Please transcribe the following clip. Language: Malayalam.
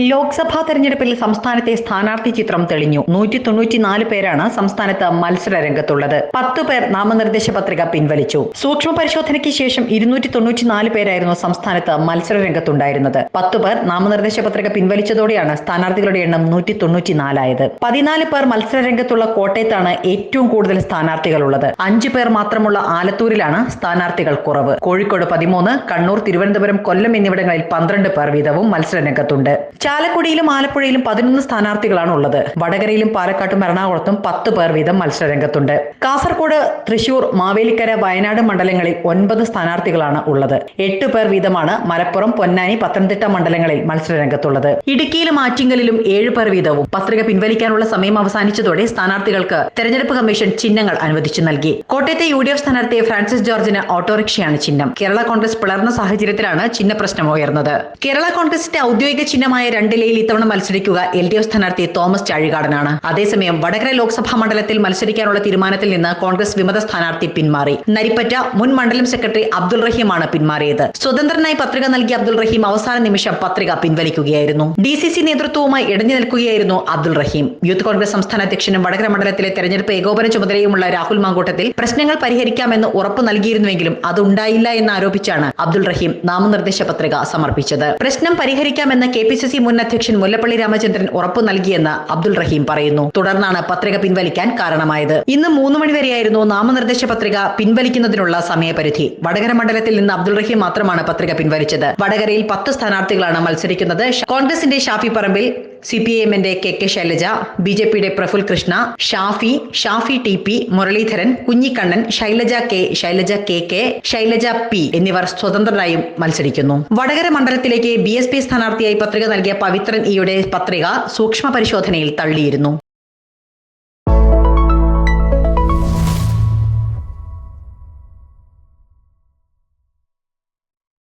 ലോക്സഭാ തെരഞ്ഞെടുപ്പിൽ സംസ്ഥാനത്തെ സ്ഥാനാർത്ഥി ചിത്രം തെളിഞ്ഞു. നൂറ്റി തൊണ്ണൂറ്റിനാല് പേരാണ് സംസ്ഥാനത്ത് മത്സര രംഗത്തുള്ളത്. പത്തു പേർ നാമനിർദ്ദേശ പത്രിക പിൻവലിച്ചു. സൂക്ഷ്മ പരിശോധനയ്ക്ക് ശേഷം ഇരുന്നൂറ്റി തൊണ്ണൂറ്റിനാല് പേരായിരുന്നു സംസ്ഥാനത്ത് മത്സര രംഗത്തുണ്ടായിരുന്നത്. പത്തു പേർ നാമനിർദ്ദേശ പത്രിക പിൻവലിച്ചതോടെയാണ് സ്ഥാനാർത്ഥികളുടെ എണ്ണം നൂറ്റി തൊണ്ണൂറ്റിനാലായത് പതിനാല് പേർ മത്സര രംഗത്തുള്ള കോട്ടയത്താണ് ഏറ്റവും കൂടുതൽ സ്ഥാനാർത്ഥികളുള്ളത്. അഞ്ചു പേർ മാത്രമുള്ള ആലത്തൂരിലാണ് സ്ഥാനാർത്ഥികൾ കുറവ്. കോഴിക്കോട് പതിമൂന്ന് കണ്ണൂർ തിരുവനന്തപുരം കൊല്ലം എന്നിവിടങ്ങളിൽ പന്ത്രണ്ട് പേർ വീതവും മത്സര രംഗത്തുണ്ട്. ചാലക്കുടിയിലും ആലപ്പുഴയിലും പതിനൊന്ന് സ്ഥാനാർത്ഥികളാണ് ഉള്ളത് വടകരയിലും പാലക്കാട്ടും എറണാകുളത്തും പത്ത് പേർ വീതം മത്സരരംഗത്തുണ്ട്. കാസർഗോഡ് തൃശൂർ മാവേലിക്കര വയനാട് മണ്ഡലങ്ങളിൽ ഒൻപത് സ്ഥാനാർത്ഥികളാണ് ഉള്ളത്. എട്ട് പേർ വീതമാണ് മലപ്പുറം പൊന്നാനി പത്തനംതിട്ട മണ്ഡലങ്ങളിൽ മത്സരരംഗത്തുള്ളത്. ഇടുക്കിയിലും ആറ്റിങ്ങലിലും ഏഴ് പേർ വീതവും. പത്രിക പിൻവലിക്കാനുള്ള സമയം അവസാനിച്ചതോടെ സ്ഥാനാർത്ഥികൾക്ക് തെരഞ്ഞെടുപ്പ് കമ്മീഷൻ ചിഹ്നങ്ങൾ അനുവദിച്ചു നൽകി. കോട്ടയത്തെ യു ഡി എഫ് സ്ഥാനാർത്ഥി ഫ്രാൻസിസ് ജോർജിന് ഓട്ടോറിക്ഷയാണ് ചിഹ്നം. കേരള കോൺഗ്രസ് പിളർന്ന സാഹചര്യത്തിലാണ് ചിഹ്ന പ്രശ്നം ഉയർന്നത്. കേരള കോൺഗ്രസിന്റെ ഔദ്യോഗിക ചിഹ്നമായ രണ്ടിലയിൽ ഇത്തവണ മത്സരിക്കുക എൽ ഡി എഫ് സ്ഥാനാർത്ഥി തോമസ് ചാഴികാടനാണ്. അതേസമയം വടകര ലോക്സഭാ മണ്ഡലത്തിൽ മത്സരിക്കാനുള്ള തീരുമാനത്തിൽ നിന്ന് കോൺഗ്രസ് വിമത സ്ഥാനാർത്ഥി പിന്മാറി. നരിപ്പറ്റ മുൻ മണ്ഡലം സെക്രട്ടറി അബ്ദുൾ റഹീമാണ് പിന്മാറിയത്. സ്വതന്ത്രനായി പത്രിക നൽകിയ അബ്ദുൾ റഹീം അവസാന നിമിഷം പത്രിക പിൻവലിക്കുകയായിരുന്നു. ഡി സി സി നേതൃത്വവുമായി ഇടഞ്ഞു നിൽക്കുകയായിരുന്നു അബ്ദുൾ റഹീം. യൂത്ത് കോൺഗ്രസ് സംസ്ഥാന അധ്യക്ഷനും വടകര മണ്ഡലത്തിലെ തെരഞ്ഞെടുപ്പ് ഏകോപന ചുമതലയുമുള്ള രാഹുൽ മാങ്കൂട്ടത്തിൽ പ്രശ്നങ്ങൾ പരിഹരിക്കാമെന്ന് ഉറപ്പ് നൽകിയിരുന്നുവെങ്കിലും അതുണ്ടായില്ല എന്ന് ആരോപിച്ചാണ് അബ്ദുൾ റഹീം നാമനിർദ്ദേശ പത്രിക സമർപ്പിച്ചത്. പ്രശ്നം പരിഹരിക്കാമെന്ന് കെ പി സി സി മുൻ അധ്യക്ഷൻ മുല്ലപ്പള്ളി രാമചന്ദ്രൻ ഉറപ്പു നൽകിയെന്ന് അബ്ദുൾ റഹീം പറയുന്നു. തുടർന്നാണ് പത്രിക പിൻവലിക്കാൻ കാരണമായത്. ഇന്ന് മൂന്ന് മണിവരെയായിരുന്നു നാമനിർദ്ദേശ പത്രിക പിൻവലിക്കുന്നതിനുള്ള സമയപരിധി. വടകര മണ്ഡലത്തിൽ നിന്ന് അബ്ദുൾ റഹീം മാത്രമാണ് പത്രിക പിൻവലിച്ചത്. വടകരയിൽ പത്ത് സ്ഥാനാർത്ഥികളാണ് മത്സരിക്കുന്നത്. കോൺഗ്രസിന്റെ ഷാഫി പറമ്പിൽ സി പി എമ്മിന്റെ K K Shailaja B J പിയുടെ Praful Krishna Shafi Shafi T P Muraleedharan Kunhikannan Shailaja K Shailaja K K Shailaja P എന്നിവർ സ്വതന്ത്രരായും മത്സരിക്കുന്നു. വടകര മണ്ഡലത്തിലേക്ക് ബി എസ് പി സ്ഥാനാർത്ഥിയായി പത്രിക നൽകിയ പവിത്രൻ ഇയുടെ പത്രിക സൂക്ഷ്മ പരിശോധനയിൽ തള്ളിയിരുന്നു.